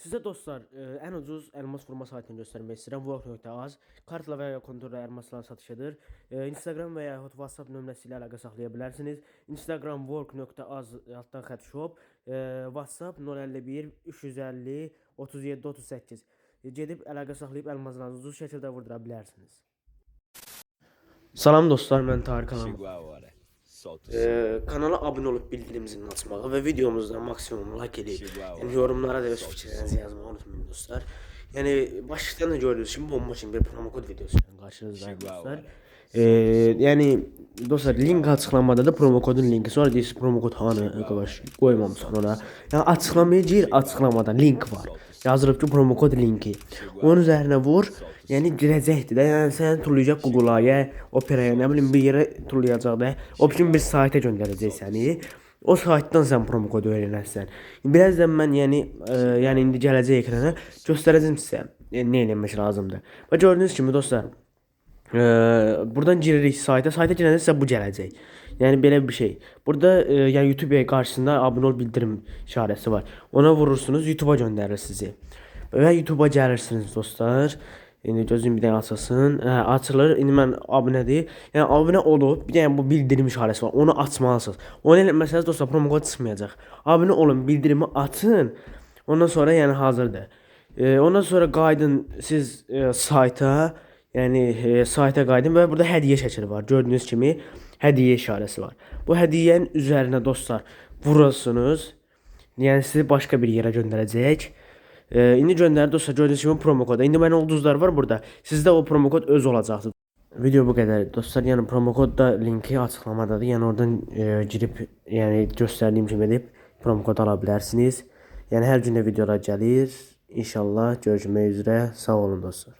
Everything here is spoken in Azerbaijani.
Sizə dostlar, e, ən ucuz elmas vurma saytını göstərmək istəyirəm. Work.az kartla və ya konturla elmaslar satışıdır. E, Instagram və ya yaxud WhatsApp nömrəsi ilə əlaqə saxlaya bilərsiniz. Instagram work.az altdan xətt shop, e, WhatsApp 051 350 37 38. E, Gedib əlaqə saxlayıb elmaslarınızı ucuz şəkildə vurdura bilərsiniz. Salam dostlar, mən Tarık Alam. Ee, kanala abunə olub bildirim zilini açmağı və videomuzda maksimum like edib, Wow. yəni yorumlara da öz fikirlərinizi yazmağı unutmayın dostlar. Yəni başlıqdan da gördüyünüz kimi bomba kimi bir promo kod videosu ilə qarşınızdayım Wow. dostlar. Ee, yəni dostlar link açıqlamada da promo kodun linki. Sonra deyirsiniz promo kod hanı arkadaş qoymamışsan ora. Yəni açıqlamaya gir, açıqlamada link var. Yazılıb ki promo kod linki. Onun üzərinə vur. Yəni girəcəkdir də. Yəni səni tullayacaq Google-a, Opera-ya, nə bilim bir yerə tullayacaq da. O biçim bir sayta göndərəcək səni. O saytdan sən promo kodu öyrənərsən. Birazdan mən yəni e, yəni indi gələcək ekrana göstərəcəm sizə. Yəni, nə etmək lazımdır. Və gördüyünüz kimi dostlar, e, buradan giririk sayta. Sayta girəndə sizə bu gələcək. Yəni belə bir şey. Burada e, yəni YouTube qarşısında abunə ol bildirim işarəsi var. Ona vurursunuz, YouTube-a göndərir sizi. Və YouTube-a gəlirsiniz dostlar. İndi gözüm bir dənə açılsın. Hə, açılır. İndi mən abunədir. Yəni abunə olub, bir dənə bu bildirim işarəsi var. Onu açmalısınız. Onu eləməsəniz dostlar promo kod çıxmayacaq. Abunə olun, bildirimi açın. Ondan sonra yəni hazırdır. E, ondan sonra qaydın siz e, sayta, yəni e, sayta qaydın və burada hədiyyə şəkli var. Gördüyünüz kimi hədiyyə işarəsi var. Bu hədiyyənin üzərinə dostlar vurursunuz. Yəni sizi başqa bir yerə göndərəcək. E, indi göndərdi dostlar gördüyünüz kimi promo koda. İndi mənim ulduzlar var burada. Sizdə o promo kod öz olacaqdır. Video bu qədər. Dostlar, yəni promo kod da linki açıqlamadadır. Yəni oradan e, girib, yəni göstərdiyim kimi edib promo kod ala bilərsiniz. Yəni hər gün də videolar gəlir. İnşallah görüşmək üzrə. Sağ olun dostlar.